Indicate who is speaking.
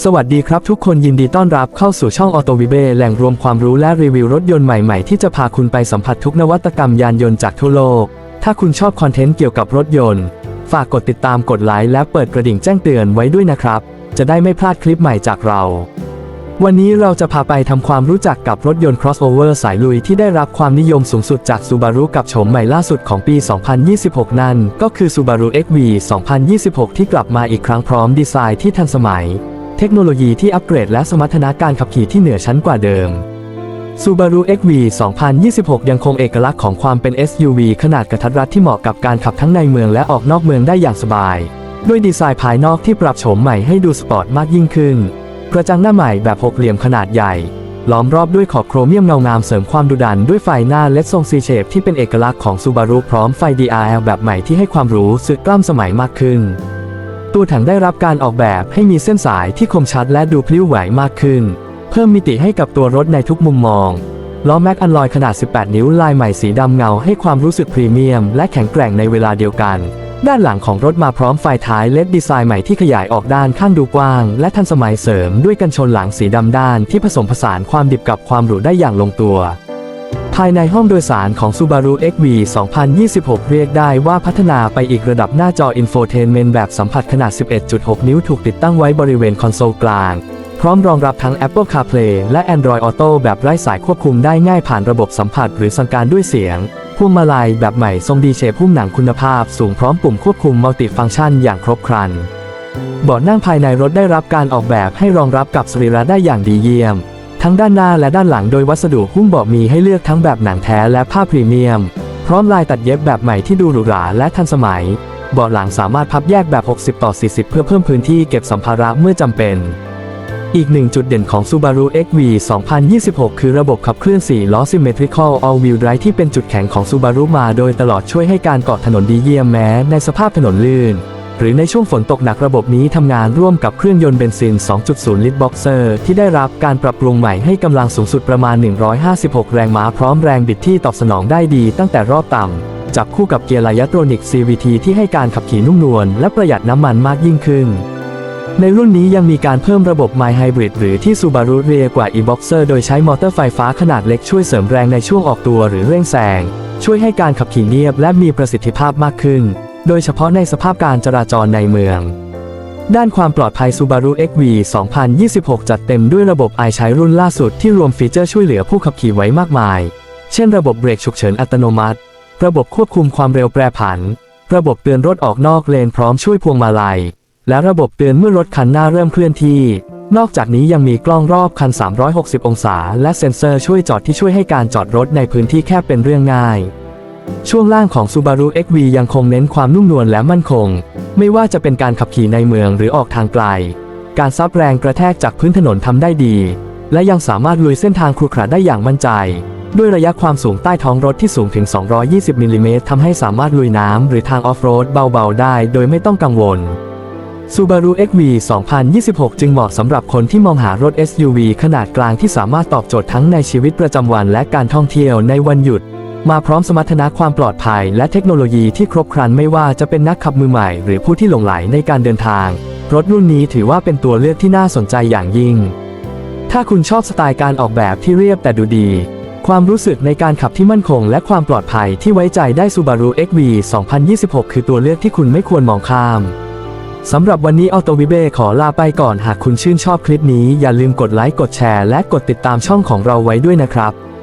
Speaker 1: สวัสดีครับทุกคนยินดีต้อนรับเข้าสู่ช่องออโตวิเบแหล่งรวมความรู้และรีวิวรถยนต์ใหม่ๆ ที่จะพาคุณไปสัมผัสทุกนวัตกรรมยานยนต์จากทั่วโลก ถ้าคุณชอบคอนเทนต์เกี่ยวกับรถยนต์ ฝากกดติดตามกดไลค์และเปิดกระดิ่งแจ้งเตือนไว้ด้วยนะครับ จะได้ไม่พลาดคลิปใหม่จากเรา วันนี้เราจะพาไปทำความรู้จักกับรถยนต์ crossover สายลุยที่ได้รับความนิยมสูงสุดจาก Subaru กับโฉมใหม่ล่าสุดของปี 2026 นั่นก็คือ Subaru XV 2026 ที่กลับมาอีกครั้งพร้อมดีไซน์ที่ทันสมัย ทคโนโลยีที่อัปเกรดและสมรรถนะการขับขี่ที่เหนือชั้นกว่าเดิม Subaru XV 2026 ยังคงเอกลักษณ์ของความเป็น SUV ขนาดกระทัดรัดที่เหมาะกับการขับทั้งในเมืองและออกนอกเมืองได้อย่างสบาย ด้วยดีไซน์ภายนอกที่ปรับโฉมใหม่ให้ดูสปอร์ตมากยิ่งขึ้น กระจังหน้าใหม่แบบหกเหลี่ยมขนาดใหญ่ ล้อมรอบด้วยขอบโครเมียมเงางามเสริมความดุดันด้วยไฟหน้าเลดทรงซีเชฟที่เป็นเอกลักษณ์ของ Subaru พร้อมไฟ DRL แบบใหม่ที่ให้ความรู้สึกกล้ามสมัยมากขึ้น ตัวถังได้รับการออกแบบให้มีเส้นสายที่คมชัดและดูพลิ้วไหวมากขึ้น เพิ่มมิติให้กับตัวรถในทุกมุมมอง ล้อแม็กอันลอยขนาด 18 นิ้วลายใหม่สีดำเงาให้ความรู้สึกพรีเมียม และแข็งแกร่งในเวลาเดียวกัน ด้านหลังของรถมาพร้อมไฟท้ายเลดดีไซน์ใหม่ที่ขยายออกด้านข้างดูกว้าง และทันสมัยเสริมด้วยกันชนหลังสีดำด้านที่ผสมผสานความดิบกับความหรูได้อย่างลงตัว ภายในห้องโดยสารของ Subaru XV 2026 เรียกได้ว่าพัฒนาไปอีกระดับหน้าจออินโฟเทนเมนต์แบบสัมผัสขนาด 11.6 นิ้วถูกติดตั้งไว้บริเวณคอนโซลกลาง พร้อมรองรับทั้ง Apple CarPlay และ Android Auto แบบไร้สายควบคุมได้ง่ายผ่านระบบสัมผัสหรือสั่งการด้วยเสียงพวงมาลัยแบบใหม่ทรงดีเชฟหุ้มหนังคุณภาพสูงพร้อมปุ่มควบคุมมัลติฟังก์ชันอย่างครบครันเบาะนั่งภายในรถได้รับการออกแบบให้รองรับกับสรีระได้อย่างดีเยี่ยม ทั้งด้านหน้าและด้านหลังโดยวัสดุหุ้มเบาะมีให้เลือกทั้งแบบหนังแท้และผ้าพรีเมียม พร้อมลายตัดเย็บแบบใหม่ที่ดูหรูหราและทันสมัย เบาะหลังสามารถพับแยกแบบ 60 ต่อ 40 เพื่อเพิ่มพื้นที่เก็บสัมภาระเมื่อจำเป็น อีกหนึ่งจุดเด่นของ Subaru XV 2026 คือระบบขับเคลื่อน 4 ล้อ Symmetrical All-Wheel Drive ที่เป็นจุดแข็งของ Subaru มาโดยตลอดช่วยให้การเกาะถนนดีเยี่ยมแม้ในสภาพถนนลื่น หรือในช่วงฝนตกหนักระบบนี้ทำงานร่วมกับเครื่องยนต์เบนซิน 2.0 ลิตรบ็อกเซอร์ที่ได้รับการปรับปรุงใหม่ให้กำลังสูงสุดประมาณ 156 แรงม้าพร้อมแรงบิดที่ตอบสนองได้ดีตั้งแต่รอบต่ำ จับคู่กับเกียร์ไลยาโตรนิก CVT ที่ให้การขับขี่นุ่มนวลและประหยัดน้ำมันมากยิ่งขึ้นในรุ่นนี้ยังมีการเพิ่มระบบ My Hybrid หรือที่ Subaru เรียกว่า e-boxer โดยใช้มอเตอร์ไฟฟ้าขนาดเล็กช่วยเสริมแรงในช่วงออกตัวหรือเร่งแซงช่วยให้การขับขี่เงียบและมีประสิทธิภาพมากขึ้น โดยเฉพาะในสภาพการจราจรในเมือง ด้านความปลอดภัย Subaru XV 2026 จัดเต็มด้วยระบบไอใช้รุ่นล่าสุดที่รวมฟีเจอร์ช่วยเหลือผู้ขับขี่ไว้มากมาย เช่นระบบเบรกฉุกเฉินอัตโนมัติ ระบบควบคุมความเร็วแปรผัน ระบบเตือนรถออกนอกเลนพร้อมช่วยพวงมาลัย และระบบเตือนเมื่อรถคันหน้าเริ่มเคลื่อนที่ นอกจากนี้ยังมีกล้องรอบคัน 360 องศา และเซ็นเซอร์ช่วยจอดที่ช่วยให้การจอดรถในพื้นที่แคบเป็นเรื่องง่าย ช่วงล่างของ Subaru XV ยังคงเน้นความนุ่มนวลและมั่นคง ไม่ว่าจะเป็นการขับขี่ในเมืองหรือออกทางไกล การซับแรงกระแทกจากพื้นถนนทำได้ดี และยังสามารถลุยเส้นทางครุขระได้อย่างมั่นใจ ด้วยระยะความสูงใต้ท้องรถที่สูงถึง 220มิลลิเมตรทำให้สามารถลุยน้ำหรือทางออฟโรดเบาๆ ได้โดยไม่ต้องกังวล Subaru XV 2026 จึงเหมาะสำหรับคนที่มองหารถ SUV ขนาดกลางที่สามารถตอบโจทย์ทั้งในชีวิตประจำวันและการท่องเที่ยวในวันหยุด มาพร้อมสมรรถนะความปลอดภัยและเทคโนโลยีที่ครบครันไม่ว่าจะเป็นนักขับมือใหม่ หรือผู้ที่หลงไหลในการเดินทาง รถรุ่นนี้ถือว่าเป็นตัวเลือกที่น่าสนใจอย่างยิ่ง ถ้าคุณชอบสไตล์การออกแบบที่เรียบแต่ดูดี ความรู้สึกในการขับที่มั่นคง และความปลอดภัยที่ไว้ใจได้ Subaru XV 2026 คือตัวเลือกที่คุณไม่ควรมองข้ามสำหรับวันนี้ออโตวิเบขอลาไปก่อนหากคุณชื่นชอบคลิปนี้อย่าลืมกดไลค์กดแชร์และกดติดตามช่องของเราไว้ด้วยนะครับ